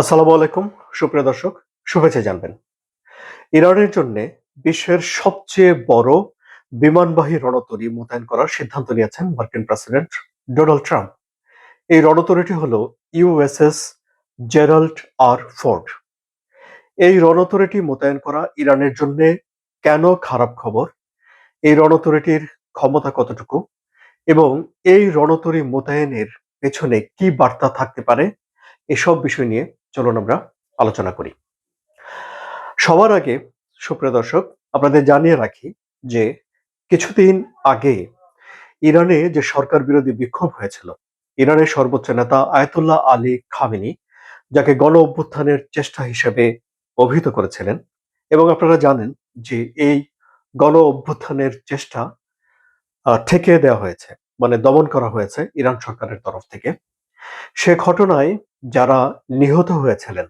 আসসালামু আলাইকুম, সুপ্রিয় দর্শক, শুভেচ্ছা জানবেন। ইরানের জন্য বিশ্বের সবচেয়ে বড় বিমানবাহী রণতরী মোতায়েন করার সিদ্ধান্ত নিয়েছেন মার্কিন প্রেসিডেন্ট ডোনাল্ড ট্রাম্প। এই রণতরীটি হল ইউএসএস জেরাল্ড আর ফোর্ড। এই রণতরীটি মোতায়েন করা ইরানের জন্য কেন খারাপ খবর? এই রণতরীটির ক্ষমতা কতটুকু? এবং এই রণতরী মোতায়েনের পেছনে কি বার্তা থাকতে পারে? এসব বিষয় নিয়ে চলুন আমরা আলোচনা করি। সবার আগে সুপ্রিয় দর্শক, আপনাদের জানিয়ে রাখি যে কিছুদিন আগে ইরানে যে সরকার বিরোধী বিক্ষোভ হয়েছিল, ইরানের সর্বোচ্চ নেতা আয়তুল্লাহ আলী খামেনি, যাকে গণ অভ্যুত্থানের চেষ্টা হিসেবে অভিহিত করেছিলেন এবং আপনারা জানেন যে এই গণ অভ্যুত্থানের চেষ্টা ঠেকিয়ে দেওয়া হয়েছে মানে দমন করা হয়েছে ইরান সরকারের তরফ থেকে। সে ঘটনায় যারা নিহত হয়েছিলেন,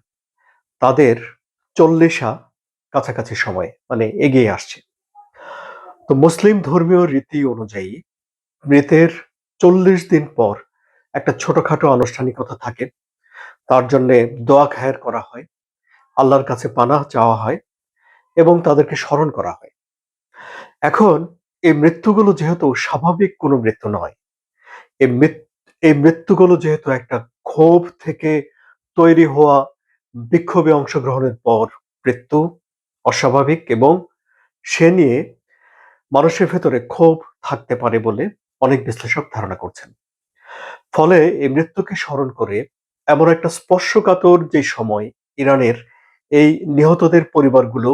তাদের চল্লিশা কাছাকাছি সময় মানে এগিয়ে আসছে। তো মুসলিম ধর্মীয় রীতি অনুযায়ী মৃতের চল্লিশ দিন পর একটা ছোটখাটো আনুষ্ঠানিকতা থাকে। তার জন্যে দোয়া খায়ের করা হয়, আল্লাহর কাছে পানাহ চাওয়া হয় এবং তাদেরকে স্মরণ করা হয়। এখন এই মৃত্যুগুলো যেহেতু স্বাভাবিক কোনো মৃত্যু নয়, এই মৃত- এই মৃত্যুগুলো যেহেতু একটা ক্ষোভ থেকে তৈরি হওয়া বিক্ষোভে অংশগ্রহণের পর মৃত্যু অস্বাভাবিক এবং সে নিয়ে মানুষের ভেতরে ক্ষোভ থাকতে পারে বলে অনেক বিশ্লেষক ধারণা করছেন। ফলে এই মৃত্যুকে স্মরণ করে এমন একটা স্পর্শকাতর যে সময় ইরানের এই নিহতদের পরিবারগুলো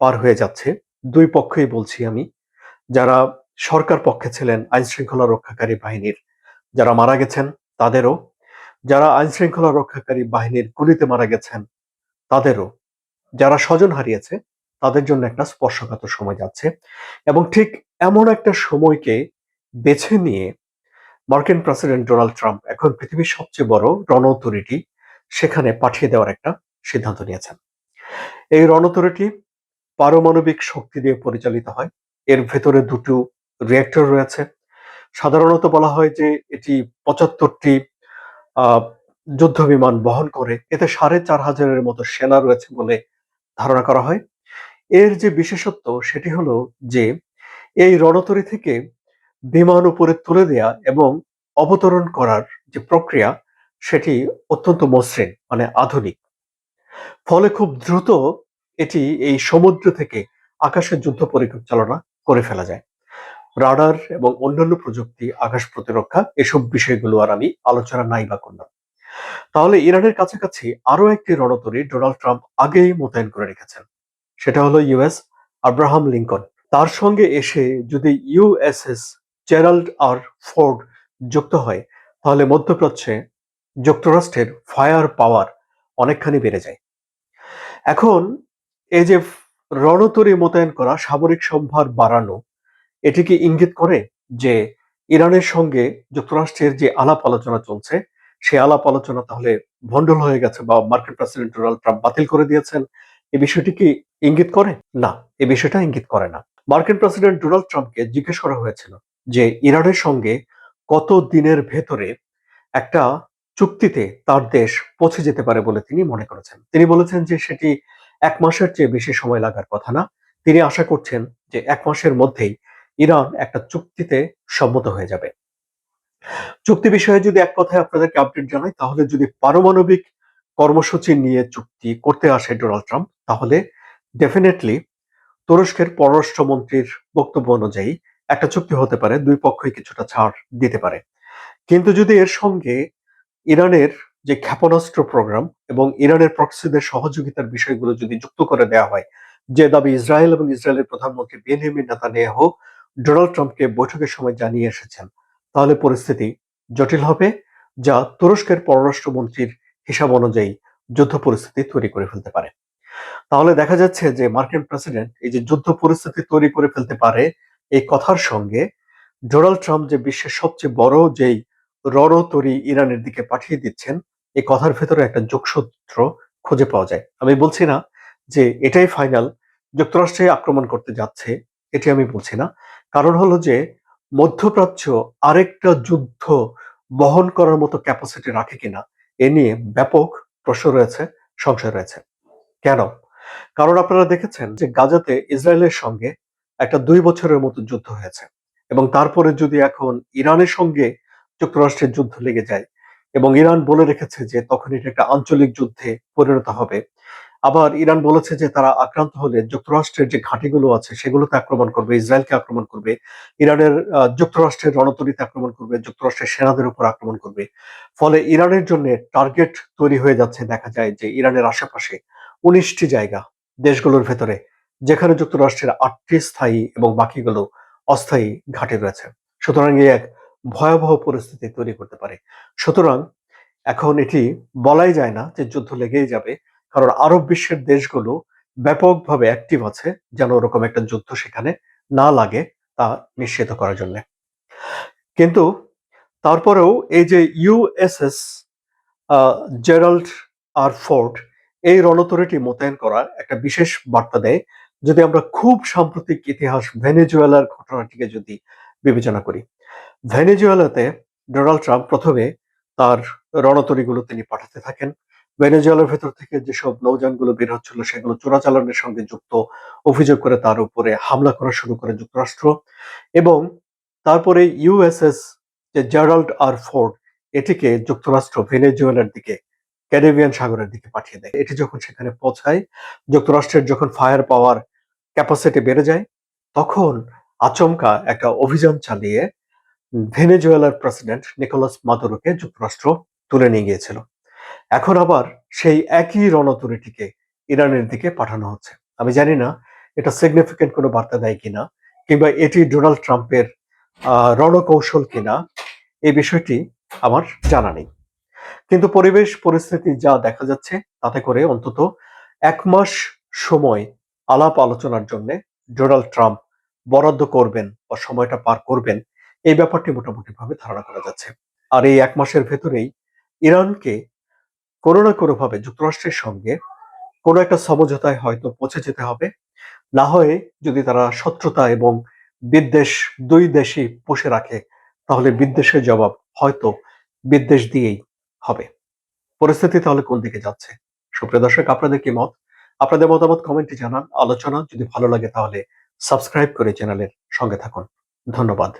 পার হয়ে যাচ্ছে, দুই পক্ষই বলছি আমি, যারা সরকার পক্ষে ছিলেন আইন শৃঙ্খলা রক্ষাকারী বাহিনীর যারা মারা গেছেন, তাদেরও। যারা আইন শৃঙ্খলা রক্ষাকারী বাহিনীর গুলিতে মারা গেছেন, তাদেরও। যারা স্বজন হারিয়েছে, তাদের জন্য একটা স্পর্শকাতর সময় যাচ্ছে। এবং ঠিক এমন একটা সময়কে বেছে নিয়ে মার্কিন প্রেসিডেন্ট ডোনাল্ড ট্রাম্প এখন পৃথিবীর সবচেয়ে বড় রণতরীটি সেখানে পাঠিয়ে দেওয়ার একটা সিদ্ধান্ত নিয়েছেন। এই রণতরীটি পারমাণবিক শক্তি দিয়ে পরিচালিত হয়। এর ভেতরে দুটো রিয়েক্টর রয়েছে। সাধারণত বলা হয় যে এটি পঁচাত্তরটি যুদ্ধ বিমান বহন করে। এতে সাড়ে চার হাজারের মতো সেনা রয়েছে বলে ধারণা করা হয়। এর যে বিশেষত্ব, সেটি হলো যে এই রণতরী থেকে বিমান উপরে তুলে দেয়া এবং অবতরণ করার যে প্রক্রিয়া, সেটি অত্যন্ত মসৃণ মানে আধুনিক। ফলে খুব দ্রুত এটি এই সমুদ্র থেকে আকাশের যুদ্ধ পরিচালনা করে ফেলা যায়। রাডার এবং অন্যান্য প্রযুক্তি, আকাশ প্রতিরক্ষা, এসব বিষয়গুলো আর আমি আলোচনা নাই বা করলাম। তাহলে ইরানের কাছাকাছি আরও একটি রণতরী ডোনাল্ড ট্রাম্প আগেই মোতায়েন করে রেখেছেন। সেটা হলো ইউএস আব্রাহাম লিঙ্কন। তার সঙ্গে এসে যদি ইউএসএস জেরাল্ড আর ফোর্ড যুক্ত হয়, তাহলে মধ্যপ্রাচ্যে যুক্তরাষ্ট্রের ফায়ার পাওয়ার অনেকখানি বেড়ে যায়। এখন এই যে রণতরী মোতায়েন করা, সামরিক সম্ভার বাড়ানো এটি কি ইঙ্গিত করে যে ইরানের সঙ্গে যুক্তরাষ্ট্রের যে আলাপ আলোচনা চলছে সেই আলাপ আলোচনা তাহলে ভণ্ডল হয়ে গেছে বা মার্কিন প্রেসিডেন্ট ডোনাল্ড ট্রাম্প বাতিল করে দিয়েছেন। এই বিষয়টি কি ইঙ্গিত করে? না এই বিষয়টা ইঙ্গিত করে না। মার্কিন প্রেসিডেন্ট ডোনাল্ড ট্রাম্পকে জিজ্ঞেস করা হয়েছিল যে ইরানের সঙ্গে কত দিনের ভেতরে একটা চুক্তিতে তার দেশ পৌঁছে যেতে পারে বলে তিনি মনে করেছেন। তিনি বলেছেন যে সেটি এক মাসের চেয়ে বেশি সময় লাগার কথা না। তিনি আশা করছেন যে এক মাসের মধ্যেই ইরান একটা চুক্তিতে সম্মত হয়ে যাবে। চুক্তি বিষয়ে যদি এক কথায় আপনাদেরকে আপডেট জানাই, তাহলে যদি পারমাণবিক কর্মসূচি নিয়ে চুক্তি করতে আসে ডোনাল্ড ট্রাম্প তাহলে ডেফিনেটলি তুরস্কের পররাষ্ট্রমন্ত্রীর বক্তব্য অনুযায়ী একটা চুক্তি হতে পারে, দুই পক্ষই কিছুটা ছাড় দিতে পারে। কিন্তু যদি এর সঙ্গে ইরানের যে ক্ষেপণাস্ত্র প্রোগ্রাম এবং ইরানের প্রক্সিদের সহযোগিতার বিষয়গুলো যদি যুক্ত করে দেওয়া হয়, যে দাবি ইসরায়েল এবং ইসরায়েলের প্রধানমন্ত্রী বেনিয়ামিন নেতানিয়াহু ডোনাল্ড ট্রাম্পকে বৈঠকের সময় জানিয়ে এসেছেন। তাহলে পরিস্থিতি জটিল হবে, যা তুরস্কের পররাষ্ট্রমন্ত্রীর হিসাব অনুযায়ী যুদ্ধ পরিস্থিতি তৈরি করে ফেলতে পারে। তাহলে দেখা যাচ্ছে যে মার্কিন প্রেসিডেন্ট এই যে যুদ্ধ পরিস্থিতি তৈরি করে ফেলতে পারে এই কথার সঙ্গে ডোনাল্ড ট্রাম্প যে বিশ্বের সবচেয়ে বড় যেই রণতরী ইরানের দিকে পাঠিয়ে দিচ্ছেন এই কথার ভেতরে একটা যোগসূত্র খুঁজে পাওয়া যায়। আমি বলছি না যে এটাই ফাইনাল যুক্তরাষ্ট্রে আক্রমণ করতে যাচ্ছে এটি আমি বলছি না। কারণ হলো যে, মধ্যপ্রাচ্য আরেকটা যুদ্ধ বহন করার মতো ক্যাপাসিটি রাখে কিনা, এ নিয়ে ব্যাপক প্রশ্ন রয়েছে, সংশয় রয়েছে। কেন? কারণ আপনারা দেখেছেন যে, গাজাতে ইসরায়েলের সঙ্গে একটা দুই বছরের মতো যুদ্ধ হয়েছে এবং তারপরে যদি এখন ইরানের সঙ্গে যুক্তরাষ্ট্রের যুদ্ধ লেগে যায় এবং ইরান বলে রেখেছে যে, তখন এটা একটা আঞ্চলিক যুদ্ধে পরিণত হবে আবার ইরান বলেছে যে তারা আক্রান্ত হলে যুক্তরাষ্ট্রের যে ঘাঁটিগুলো আছে সেগুলোতে আক্রমণ করবে, ইসরায়েলকে আক্রমণ করবে, ইরানের যুক্তরাষ্ট্রের রণতরীতে আক্রমণ করবে, যুক্তরাষ্ট্রের সেনাদের উপর আক্রমণ করবে। ফলে ইরানের জন্য টার্গেট তৈরি হয়ে যাচ্ছে, দেখা যায় যে ইরানের আশেপাশে উনিশটি জায়গা দেশগুলোর ভেতরে, যেখানে যুক্তরাষ্ট্রের আটটি স্থায়ী এবং বাকিগুলো অস্থায়ী ঘাঁটি রয়েছে। সুতরাং এই এক ভয়াবহ পরিস্থিতি তৈরি করতে পারে। সুতরাং এখন এটি বলাই যায় না যে যুদ্ধ লেগেই যাবে। কারণ আরব বিশ্বের দেশগুলো ব্যাপকভাবে অ্যাক্টিভ আছে যেন ওরকম একটা যুদ্ধ সেখানে না লাগে তা নিশ্চিত করার জন্য। কিন্তু তারপরেও এই যে ইউএসএস জেরাল্ড আর ফোর্ড এই রণতরীটি মোতায়েন করা একটা বিশেষ বার্তা দেয়। যদি আমরা খুব সাম্প্রতিক ইতিহাস ভেনেজুয়েলার ঘটনাটিকে যদি বিবেচনা করি, ভেনেজুয়েলাতে ডোনাল্ড ট্রাম্প প্রথমে তার রণতরীগুলো তিনি পাঠাতে থাকেন। ভেনেজুয়েলার ভেতর থেকে যেসব নৌযানগুলো বের হচ্ছিল, সেগুলো চোরাচালানের সঙ্গে যুক্ত। অভিযোগ করে তার উপরে হামলা করা শুরু করে যুক্তরাষ্ট্র এবং তারপরে ইউএসএস যে জেরাল্ড আর ফোর্ড এটিকে যুক্তরাষ্ট্র ভেনেজুয়েলার দিকে, ক্যারিবিয়ান সাগরের দিকে পাঠিয়ে দেয়। এটি যখন সেখানে পৌঁছায়, যুক্তরাষ্ট্রের যখন ফায়ার পাওয়ার ক্যাপাসিটি বেড়ে যায়, তখন আচমকা একটা অভিযান চালিয়ে ভেনেজুয়েলার প্রেসিডেন্ট নিকোলাস মাদুরোকে যুক্তরাষ্ট্র তুলে নিয়ে গিয়েছিল। এখন আবার সেই একই রণতরীটিকে ইরানের দিকে পাঠানো হচ্ছে। আমি জানি না এটা সিগনিফিকেন্ট কোনো বার্তা দেয় কিনা, কিংবা এটি ডোনাল্ড ট্রাম্পের রণকৌশল কিনা, এই বিষয়টি আমার জানা নেই। কিন্তু পরিবেশ পরিস্থিতি যা দেখা যাচ্ছে, তাতে করে অন্তত এক মাস সময় আলাপ আলোচনার জন্য ডোনাল্ড ট্রাম্প বরাদ্দ করবেন বা সময়টা পার করবেন, এই ব্যাপারটি মোটামুটি ভাবে ধারণা করা যাচ্ছে। আর এই এক মাসের ভেতরেই ইরানকে কোনো না কোনো ভাবে যুক্তরাষ্ট্রের সঙ্গে কোনো একটা সমঝোতায় হয়তো পৌঁছে যেতে হবে। না হয়ে যদি তারা শত্রুতা এবং বিদ্বেষ দুই দেশই পুষে রাখে, তাহলে বিদ্বেষের জবাব হয়তো বিদ্বেষ দিয়েই হবে। পরিস্থিতি তাহলে কোন দিকে যাচ্ছে? সুপ্রিয় দর্শক, আপনাদের কি মত? আপনাদের মতামত কমেন্টে জানান। আলোচনা যদি ভালো লাগে তাহলে সাবস্ক্রাইব করে চ্যানেলের সঙ্গে থাকুন। ধন্যবাদ।